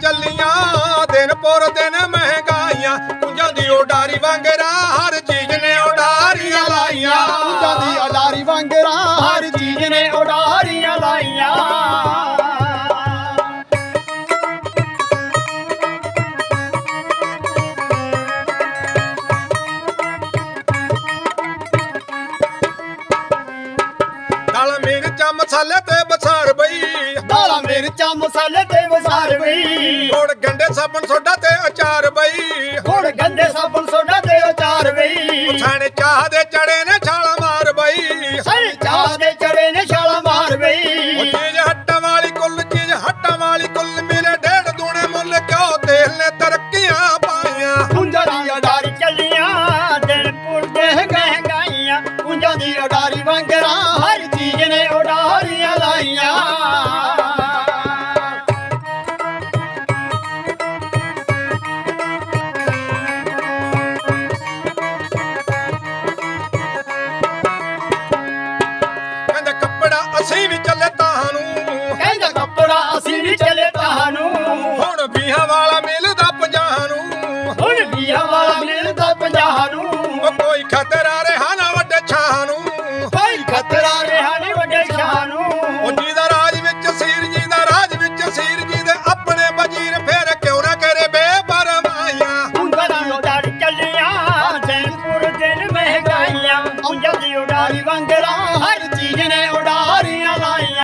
ਚੱਲੀਆਂ ਦਿਨ ਪੁਰ ਦਿਨ ਮਹਿੰਗਾਈਆਂ ਪੁੰਜਾਂ ਦੀ ਉਡਾਰੀ ਵਾਂਗਰਾ ਹਰ ਚੀਜ਼ ਨੇ ਉਡਾਰੀਆਂ ਲਾਈਆਂ। ਪੂਜਾ ਦੀ ਅਡਾਰੀ ਵਾਂਗਰਾ ਹਰ ਚੀਜ਼ ਨੇ ਉਡਾਰੀਆਂ ਲਾਈਆਂ। ਨਾਲ ਮਿਰਚਾਂ ਮਸਾਲੇ ਤੇ ਬਸਾਰ ਬਈ ਮਿਰਚਾਂ ਮਸਾਲੇ ਤੇ ਵਸਾਰ ਬਈ ਗੋੜ ਗੰਡੇ ਸਾਬਣ ਸੋਡਾ ਤੇ ਅਚਾਰ ਬਈ। ਹੁਣ ਗੰਦੇ ਸਾਬਣ ਸੋਡਾ ਤੇ ਅਚਾਰ ਬਈ ਛਾਣੇ ਚਾਹ ਦੇ ਚੜੇ ਅਸੀਂ ਵੀ ਚੱਲੇ ਜਿਹੜਾ ਹਰ ਚੀਜ਼ ਨੇ ਉਡਾਰੀਆਂ ਲਾਈਆਂ।